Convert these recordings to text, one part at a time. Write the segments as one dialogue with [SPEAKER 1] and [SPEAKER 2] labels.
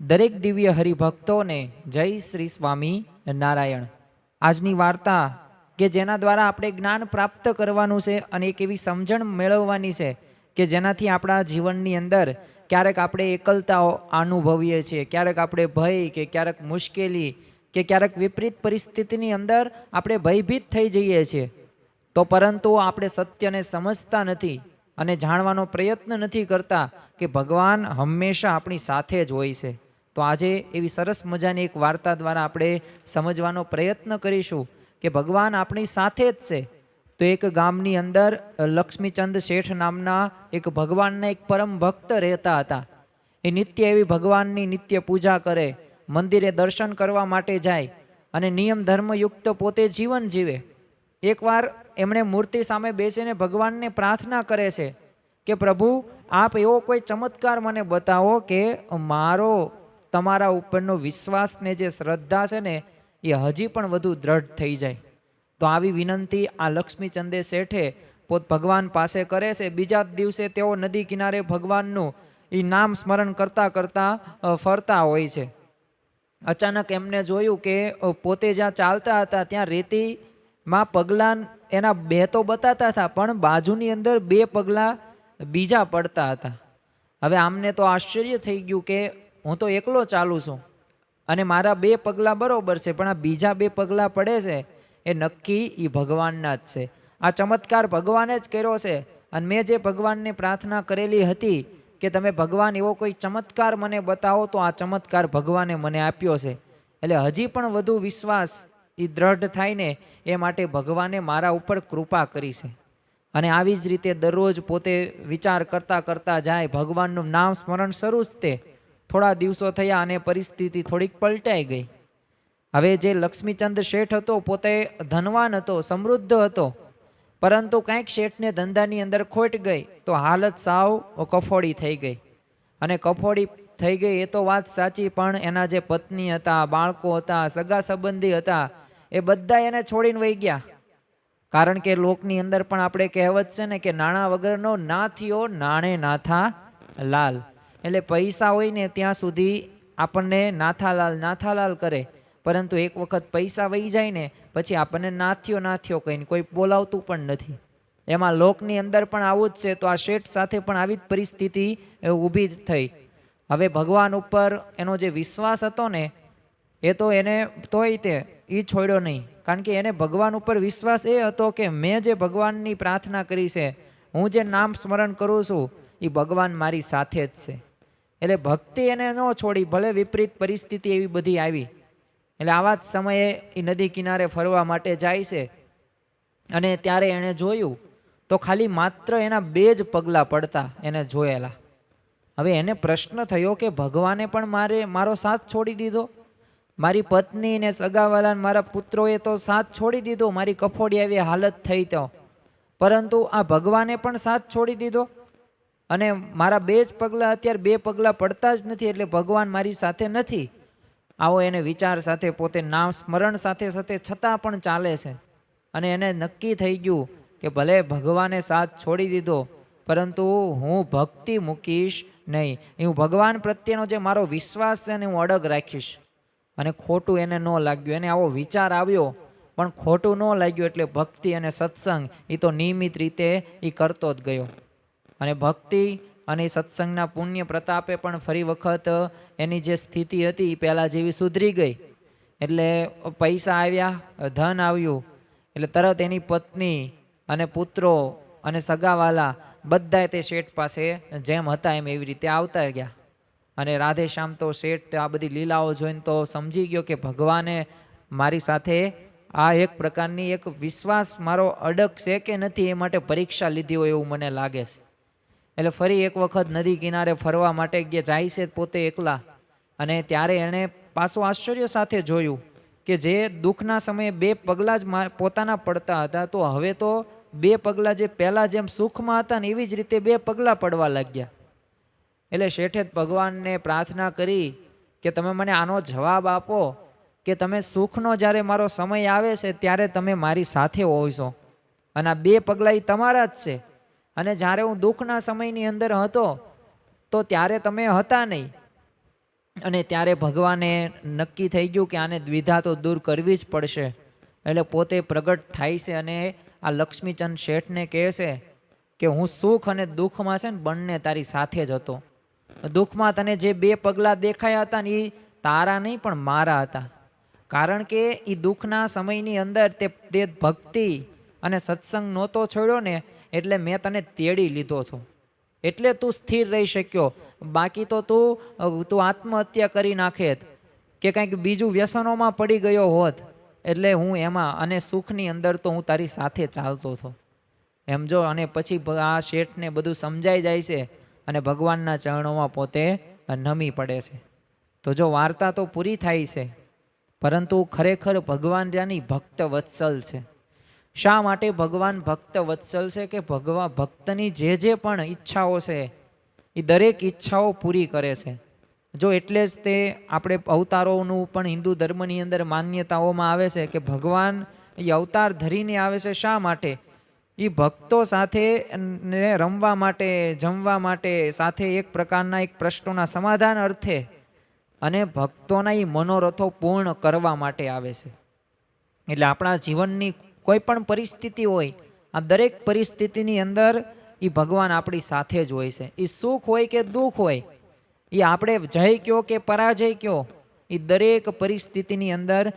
[SPEAKER 1] દરેક દિવ્ય હરિભક્તોને જય શ્રી સ્વામી નારાયણ. આજની વાર્તા કે જેના દ્વારા આપણે જ્ઞાન પ્રાપ્ત કરવાનું છે અને એક એવી સમજણ મેળવવાની છે કે જેનાથી આપણા જીવનની અંદર ક્યારેક આપણે એકલતાઓ અનુભવીએ છીએ, ક્યારેક આપણે ભય કે ક્યારેક મુશ્કેલી કે ક્યારેક વિપરીત પરિસ્થિતિની અંદર આપણે ભયભીત થઈ જઈએ છીએ. તો પરંતુ આપણે સત્યને સમજતા નથી અને જાણવાનો પ્રયત્ન નથી કરતા કે ભગવાન હંમેશા આપણી સાથે જ હોય છે. તો આજે એવી સરસ મજાની એક વાર્તા દ્વારા આપણે સમજવાનો પ્રયત્ન કરીશું કે ભગવાન આપણી સાથે જ છે. તો એક ગામની અંદર લક્ષ્મીચંદ શેઠ નામના એક ભગવાનના એક પરમ ભક્ત રહેતા હતા. એ નિત્ય એવી ભગવાનની નિત્ય પૂજા કરે, મંદિરે દર્શન કરવા માટે જાય અને નિયમ ધર્મયુક્ત પોતે જીવન જીવે. એકવાર એમણે મૂર્તિ સામે બેસીને ભગવાનને પ્રાર્થના કરે છે કે પ્રભુ, આપ એવો કોઈ ચમત્કાર મને બતાવો કે મારો, તમારા ઉપરનો વિશ્વાસને જે શ્રદ્ધા છે ને, એ હજી પણ વધુ દ્રઢ થઈ જાય. તો આવી વિનંતી આ લક્ષ્મીચંદે શેઠે પોત ભગવાન પાસે કરે છે. બીજા દિવસે તેઓ નદી કિનારે ભગવાનનું એ નામ સ્મરણ કરતાં કરતાં ફરતા હોય છે. અચાનક એમને જોયું કે પોતે જ્યાં ચાલતા હતા ત્યાં રેતીમાં પગલાં એના બે તો બતાતા હતા, પણ બાજુની અંદર બે પગલાં બીજા પડતા હતા. હવે આમને તો આશ્ચર્ય થઈ ગયું કે હું તો એકલો ચાલું છું અને મારા બે પગલાં બરોબર છે, પણ આ બીજા બે પગલાં પડે છે એ નક્કી એ ભગવાનના જ છે. આ ચમત્કાર ભગવાને જ કર્યો છે અને મેં જે ભગવાનને પ્રાર્થના કરેલી હતી કે તમે ભગવાન એવો કોઈ ચમત્કાર મને બતાવો તો આ ચમત્કાર ભગવાને મને આપ્યો છે. એટલે હજી પણ વધુ વિશ્વાસ એ દ્રઢ થાય ને એ માટે ભગવાને મારા ઉપર કૃપા કરી છે. અને આવી જ રીતે દરરોજ પોતે વિચાર કરતાં કરતાં જાય, ભગવાનનું નામ સ્મરણ શરૂ જ તે. થોડા દિવસો થયા અને પરિસ્થિતિ થોડીક પલટાઈ ગઈ. હવે જે લક્ષ્મીચંદ શેઠ હતો પોતે ધનવાન હતો, સમૃદ્ધ હતો. પરંતુ કાંઈક શેઠને ધંધાની અંદર ખોટ ગઈ, તો હાલત સાવ કફોડી થઈ ગઈ. અને કફોડી થઈ ગઈ, એ તો વાત સાચી, પણ એના જે પત્ની હતા, બાળકો હતા, સગા સંબંધી હતા, એ બધા એને છોડીને વહી ગયા. કારણ કે લોકની અંદર પણ આપણે કહેવત છે ને કે નાણાં વગરનો ના થયો નાણે નાથા લાલ. એટલે પૈસા હોય ને ત્યાં સુધી આપણને નાથાલાલ નાથાલાલ કરે. પરંતુ એક વખત પૈસા વહી જાય ને, પછી આપણને નાથ્યો નાથ્યો કહીને કોઈ બોલાવતું પણ નથી. એમાં લોકની અંદર પણ આવું જ છે, તો આ શેઠ સાથે પણ આવી જ પરિસ્થિતિ ઊભી થઈ. હવે ભગવાન ઉપર એનો જે વિશ્વાસ હતો ને, એ તો એને, તોય તે એ છોડ્યો નહીં. કારણ કે એને ભગવાન ઉપર વિશ્વાસ એ હતો કે મેં જે ભગવાનની પ્રાર્થના કરી છે, હું જે નામ સ્મરણ કરું છું એ ભગવાન મારી સાથે જ છે. એટલે ભક્તિ એને ન છોડી, ભલે વિપરીત પરિસ્થિતિ એવી બધી આવી. એટલે આવા જ સમયે એ નદી કિનારે ફરવા માટે જાય છે. અને ત્યારે એણે જોયું, તો ખાલી માત્ર એના બે જ પગલાં પડતા એને જોયેલા. હવે એને પ્રશ્ન થયો કે ભગવાને પણ મારે, મારો સાથ છોડી દીધો. મારી પત્ની ને સગાવાલા મારા પુત્રોએ તો સાથ છોડી દીધો, મારી કફોડી આવી હાલત થઈ તો. પરંતુ આ ભગવાને પણ સાથ છોડી દીધો. અને મારા બે જ પગલાં અત્યારે બે પગલાં પડતા જ નથી, એટલે ભગવાન મારી સાથે નથી. આવો એને વિચાર સાથે, પોતે નામ સ્મરણ સાથે સાથે છતાં પણ ચાલે છે. અને એને નક્કી થઈ ગયું કે ભલે ભગવાને સાથ છોડી દીધો, પરંતુ હું ભક્તિ મૂકીશ નહીં. હું ભગવાન પ્રત્યેનો જે મારો વિશ્વાસ છે ને હું અડગ રાખીશ. અને ખોટું એને ન લાગ્યું. એને આવો વિચાર આવ્યો, પણ ખોટું ન લાગ્યું એટલે ભક્તિ અને સત્સંગ એ તો નિયમિત રીતે એ કરતો જ ગયો. અને ભક્તિ અને સત્સંગના પુણ્ય પ્રતાપે પણ ફરી વખત એની જે સ્થિતિ હતી એ પહેલાં જેવી સુધરી ગઈ. એટલે પૈસા આવ્યા, ધન આવ્યું. એટલે તરત એની પત્ની અને પુત્રો અને સગાવાલા બધાય તે શેઠ પાસે જેમ હતા એમ એવી રીતે આવતા ગયા. અને રાધે શ્યામ તો શેઠ આ બધી લીલાઓ જોઈને તો સમજી ગયો કે ભગવાને મારી સાથે આ એક પ્રકારની એક વિશ્વાસ મારો અડગ છે કે નથી એ માટે પરીક્ષા લીધી હોય એવું મને લાગે છે. એટલે ફરી એક વખત નદી કિનારે ફરવા માટે ગયા, જાય છે પોતે એકલા. અને ત્યારે એણે પાછું આશ્ચર્ય સાથે જોયું કે જે દુઃખના સમયે બે પગલાં જ પોતાના પડતા હતા, તો હવે તો બે પગલાં જે પહેલાં જેમ સુખમાં હતા ને એવી જ રીતે બે પગલાં પડવા લાગ્યા. એટલે શેઠે ભગવાનને પ્રાર્થના કરી કે તમે મને આનો જવાબ આપો કે તમે સુખનો જ્યારે મારો સમય આવે છે ત્યારે તમે મારી સાથે હોઈશો. અને આ બે પગલાં એ તમારા જ છે. અને જ્યારે હું દુઃખના સમયની અંદર હતો તો ત્યારે તમે હતા નહીં. અને ત્યારે ભગવાને નક્કી થઈ ગયું કે આને દ્વિધા તો દૂર કરવી જ પડશે. એટલે પોતે પ્રગટ થાય છે અને આ લક્ષ્મીચંદ શેઠને કહે છે કે હું સુખ અને દુઃખમાં છે ને બંને તારી સાથે જ હતો. દુઃખમાં તને જે બે પગલાં દેખાયા હતા ને એ તારા નહીં, પણ મારા હતા. કારણ કે એ દુઃખના સમયની અંદર તે તે ભક્તિ અને સત્સંગ નહોતો છોડ્યો ને, એટલે મેં તને તેડી લીધો હતો. એટલે તું સ્થિર રહી શક્યો. બાકી તો તું તું આત્મહત્યા કરી નાખેત કે કંઈક બીજું વ્યસનોમાં પડી ગયો હોત. એટલે હું એમાં અને સુખની અંદર તો હું તારી સાથે ચાલતો હતો. એમ જો અને પછી આ શેઠને બધું સમજાઈ જાય છે અને ભગવાનના ચરણોમાં પોતે નમી પડે છે. તો જો વાર્તા તો પૂરી થાય છે, પરંતુ ખરેખર ભગવાન ત્યાંની ભક્ત વત્સલ છે. શા માટે ભગવાન ભક્ત વત્સલ છે કે ભગવા ભક્તની જે જે પણ ઈચ્છાઓ છે એ દરેક ઈચ્છાઓ પૂરી કરે છે. જો એટલે જ તે આપણે અવતારોનું પણ હિન્દુ ધર્મની અંદર માન્યતાઓમાં આવે છે કે ભગવાન એ અવતાર ધરીને આવે છે શા માટે? એ ભક્તો સાથે ને રમવા માટે, જમવા માટે સાથે એક પ્રકારના એક પ્રશ્નોના સમાધાન અર્થે અને ભક્તોના એ મનોરથો પૂર્ણ કરવા માટે આવે છે. એટલે આપણા જીવનની કોઈ પણ પરિસ્થિતિ હોય, આ દરેક પરિસ્થિતિની અંદર એ ભગવાન આપણી સાથે જ હોય છે. એ સુખ હોય કે દુઃખ હોય એ આપણે જય કયો કે પરાજય કયો? એ દરેક પરિસ્થિતિની અંદર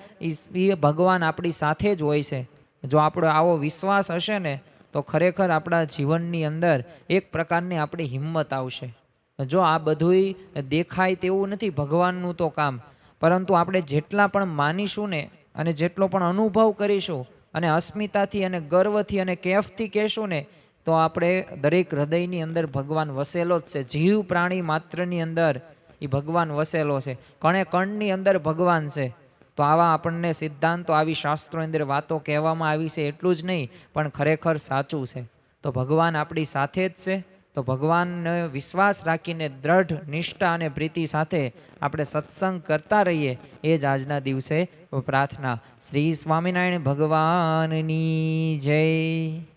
[SPEAKER 1] એ ભગવાન આપણી સાથે જ હોય છે. જો આપણો આવો વિશ્વાસ હશે ને, તો ખરેખર આપણા જીવનની અંદર એક પ્રકારની આપણી હિંમત આવશે. જો આ બધુંય દેખાય તેવું નથી ભગવાનનું તો કામ. પરંતુ આપણે જેટલા પણ માનીશું ને, અને જેટલો પણ અનુભવ કરીશું, અને અસ્મિતાથી અને ગર્વથી અને કેફથી કહેશું ને તો આપણે દરેક હૃદયની અંદર ભગવાન વસેલો જ છે. જીવ પ્રાણી માત્રની અંદર એ ભગવાન વસેલો છે. કણે કણની અંદર ભગવાન છે. તો આવા આપણને સિદ્ધાંતો, આવી શાસ્ત્રોની અંદર વાતો કહેવામાં આવી છે એટલું જ નહીં, પણ ખરેખર સાચું છે. તો ભગવાન આપણી સાથે જ છે. તો ભગવાનને વિશ્વાસ રાખીને દ્રઢ નિષ્ઠા અને પ્રીતિ સાથે આપણે સત્સંગ કરતા રહીએ. એ જ આજના દિવસે પ્રાર્થના. શ્રી સ્વામિનારાયણ ભગવાનની જય.